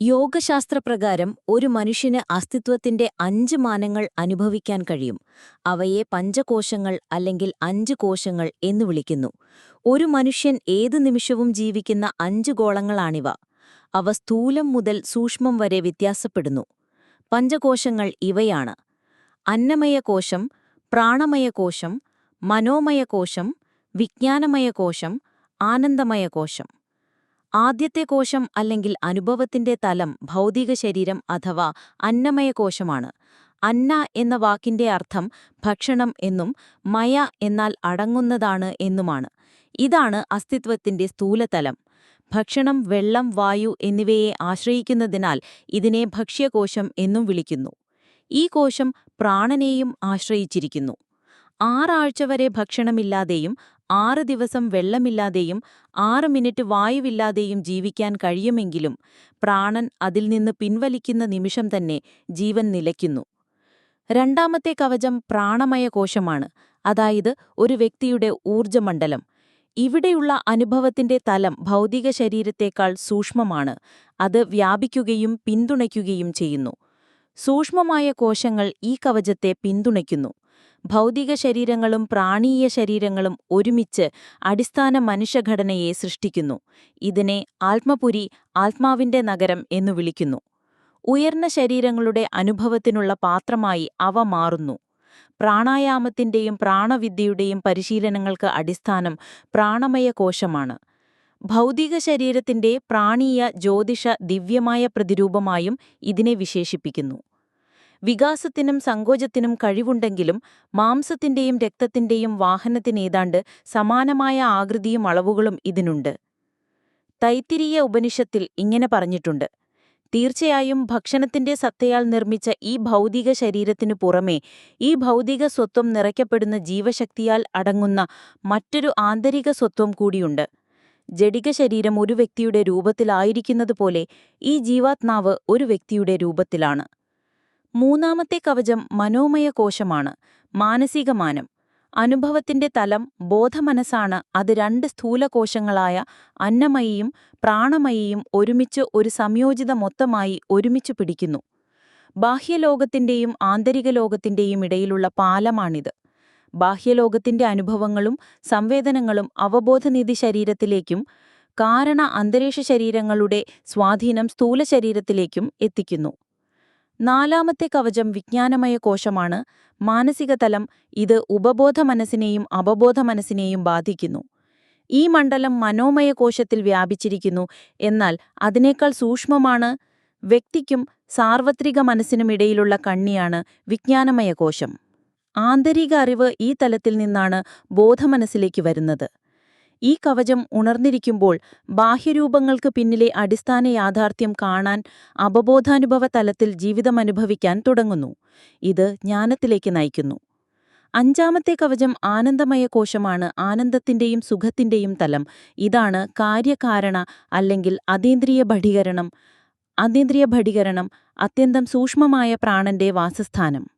യോഗശാസ്ത്രപ്രകാരം ഒരു മനുഷ്യന് അസ്തിത്വത്തിന്റെ അഞ്ച് മാനങ്ങൾ അനുഭവിക്കാൻ കഴിയും. അവയെ പഞ്ചകോശങ്ങൾ അല്ലെങ്കിൽ അഞ്ച് കോശങ്ങൾ എന്ന് വിളിക്കുന്നു. ഒരു മനുഷ്യൻ ഏതു നിമിഷവും ജീവിക്കുന്ന അഞ്ച് ഗോളങ്ങളാണിവ. അവ സ്ഥൂലം മുതൽ സൂക്ഷ്മം വരെ വ്യത്യാസപ്പെടുന്നു. പഞ്ചകോശങ്ങൾ ഇവയാണ്. അന്നമയകോശം പ്രാണമയകോശം മനോമയകോശം വിജ്ഞാനമയകോശം ആനന്ദമയകോശം. ആദ്യത്തെ കോശം അല്ലെങ്കിൽ അനുഭവത്തിന്റെ തലം ഭൗതിക ശരീരം അഥവാ അന്നമയ കോശമാണ്. അന്ന എന്ന വാക്കിന്റെ അർത്ഥം ഭക്ഷണം എന്നും മയ എന്നാൽ അടങ്ങുന്നതാണ് എന്നുമാണ്. ഇതാണ് അസ്തിത്വത്തിന്റെ സ്ഥൂലതലം. ഭക്ഷണം വെള്ളം വായു എന്നിവയെ ആശ്രയിക്കുന്നതിനാൽ ഇതിനെ ഭക്ഷ്യകോശം എന്നും വിളിക്കുന്നു. ഈ കോശം പ്രാണനെയും ആശ്രയിച്ചിരിക്കുന്നു. ആറാഴ്ച വരെ ഭക്ഷണമില്ലാതെയും ആറ് ദിവസം വെള്ളമില്ലാതെയും ആറ് മിനിറ്റ് വായുവില്ലാതെയും ജീവിക്കാൻ കഴിയുമെങ്കിലും പ്രാണൻ അതിൽ നിന്ന് പിൻവലിക്കുന്ന നിമിഷം തന്നെ ജീവൻ നിലയ്ക്കുന്നു. രണ്ടാമത്തെ കവചം പ്രാണമയ കോശമാണ്. അതായത് ഒരു വ്യക്തിയുടെ ഊർജമണ്ഡലം. ഇവിടെയുള്ള അനുഭവത്തിന്റെ തലം ഭൗതിക ശരീരത്തേക്കാൾ സൂക്ഷ്മമാണ്. അത് വ്യാപിക്കുകയും പിന്തുണയ്ക്കുകയും ചെയ്യുന്നു. സൂക്ഷ്മമായ കോശങ്ങൾ ഈ കവചത്തെ പിന്തുണയ്ക്കുന്നു. ഭൗതിക ശരീരങ്ങളും പ്രാണീയ ശരീരങ്ങളും ഒരുമിച്ച് അടിസ്ഥാന മനുഷ്യഘടനയെ സൃഷ്ടിക്കുന്നു. ഇതിനെ ആത്മപുരി ആത്മാവിന്റെ നഗരം എന്നു വിളിക്കുന്നു. ഉയർന്ന ശരീരങ്ങളുടെ അനുഭവത്തിനുള്ള പാത്രമായി അവ മാറുന്നു. പ്രാണായാമത്തിന്റെയും പ്രാണവിദ്യയുടെയും പരിശീലനങ്ങൾക്ക് അടിസ്ഥാനം പ്രാണമയ കോശമാണ്. ഭൗതിക ശരീരത്തിന്റെ പ്രാണീയ ജ്യോതിഷ ദിവ്യമായ പ്രതിരൂപമായും ഇതിനെ വിശേഷിപ്പിക്കുന്നു. വികാസത്തിനും സങ്കോചത്തിനും കഴിവുണ്ടെങ്കിലും മാംസത്തിന്റെയും രക്തത്തിന്റെയും വാഹനത്തിനേതാണ്ട് സമാനമായ ആകൃതിയും അളവുകളും ഇതിനുണ്ട്. തൈത്തിരീയ ഉപനിഷത്തിൽ ഇങ്ങനെ പറഞ്ഞിട്ടുണ്ട്. തീർച്ചയായും ഭക്ഷണത്തിന്റെ സത്തയാൽ നിർമ്മിച്ച ഈ ഭൗതിക ശരീരത്തിനു പുറമേ ഈ ഭൗതിക സ്വത്വം നിറയ്ക്കപ്പെടുന്ന ജീവശക്തിയാൽ അടങ്ങുന്ന മറ്റൊരു ആന്തരിക സ്വത്വം കൂടിയുണ്ട്. ജഡിക ശരീരം ഒരു വ്യക്തിയുടെ രൂപത്തിലായിരിക്കുന്നതുപോലെ ഈ ജീവാത്മാവ് ഒരു വ്യക്തിയുടെ രൂപത്തിലാണ്. മൂന്നാമത്തെ കവചം മനോമയ കോശമാണ് മാനസികമാനം. അനുഭവത്തിന്റെ തലം ബോധമനസ്സാണ് അത് രണ്ട് സ്ഥൂലകോശങ്ങളായ അന്നമയിയും പ്രാണമയിയും ഒരുമിച്ച് ഒരു സംയോജിത മൊത്തമായി ഒരുമിച്ച് പിടിക്കുന്നു. ബാഹ്യലോകത്തിന്റെയും ആന്തരിക ലോകത്തിന്റെയും ഇടയിലുള്ള പാലമാണിത്. ബാഹ്യലോകത്തിന്റെ അനുഭവങ്ങളും സംവേദനങ്ങളും അവബോധനിധി ശരീരത്തിലേക്കും കാരണ അന്തരീക്ഷ ശരീരങ്ങളുടെ സ്വാധീനം സ്ഥൂല ശരീരത്തിലേക്കും എത്തിക്കുന്നു. നാലാമത്തെ കവചം വിജ്ഞാനമയ കോശമാണ്. മാനസികതലം ഇത് ഉപബോധ മനസ്സിനെയും അപബോധ മനസ്സിനെയും ബാധിക്കുന്നു. ഈ മണ്ഡലം മനോമയ കോശത്തിൽ വ്യാപിച്ചിരിക്കുന്നു. എന്നാൽ അതിനേക്കാൾ സൂക്ഷ്മമാണ്. വ്യക്തിക്കും സാർവത്രിക മനസ്സിനുമിടയിലുള്ള കണ്ണിയാണ് വിജ്ഞാനമയ കോശം. ആന്തരിക അറിവ് ഈ തലത്തിൽ നിന്നാണ് ബോധമനസ്സിലേക്ക് വരുന്നത്. ഈ കവചം ഉണർന്നിരിക്കുമ്പോൾ ബാഹ്യരൂപങ്ങൾക്ക് പിന്നിലെ അടിസ്ഥാന യാഥാർത്ഥ്യം കാണാൻ അവബോധാനുഭവ തലത്തിൽ ജീവിതമനുഭവിക്കാൻ തുടങ്ങുന്നു. ഇത് ജ്ഞാനത്തിലേക്ക് നയിക്കുന്നു. അഞ്ചാമത്തെ കവചം ആനന്ദമയ കോശമാണ്. ആനന്ദത്തിന്റെയും സുഖത്തിന്റെയും തലം. ഇതാണ് കാര്യകാരണ അല്ലെങ്കിൽ അതീന്ദ്രിയ ഭടീകരണം. അതീന്ദ്രിയ ഭടീകരണം അത്യന്തം സൂക്ഷ്മമായ പ്രാണന്റെ വാസസ്ഥാനം.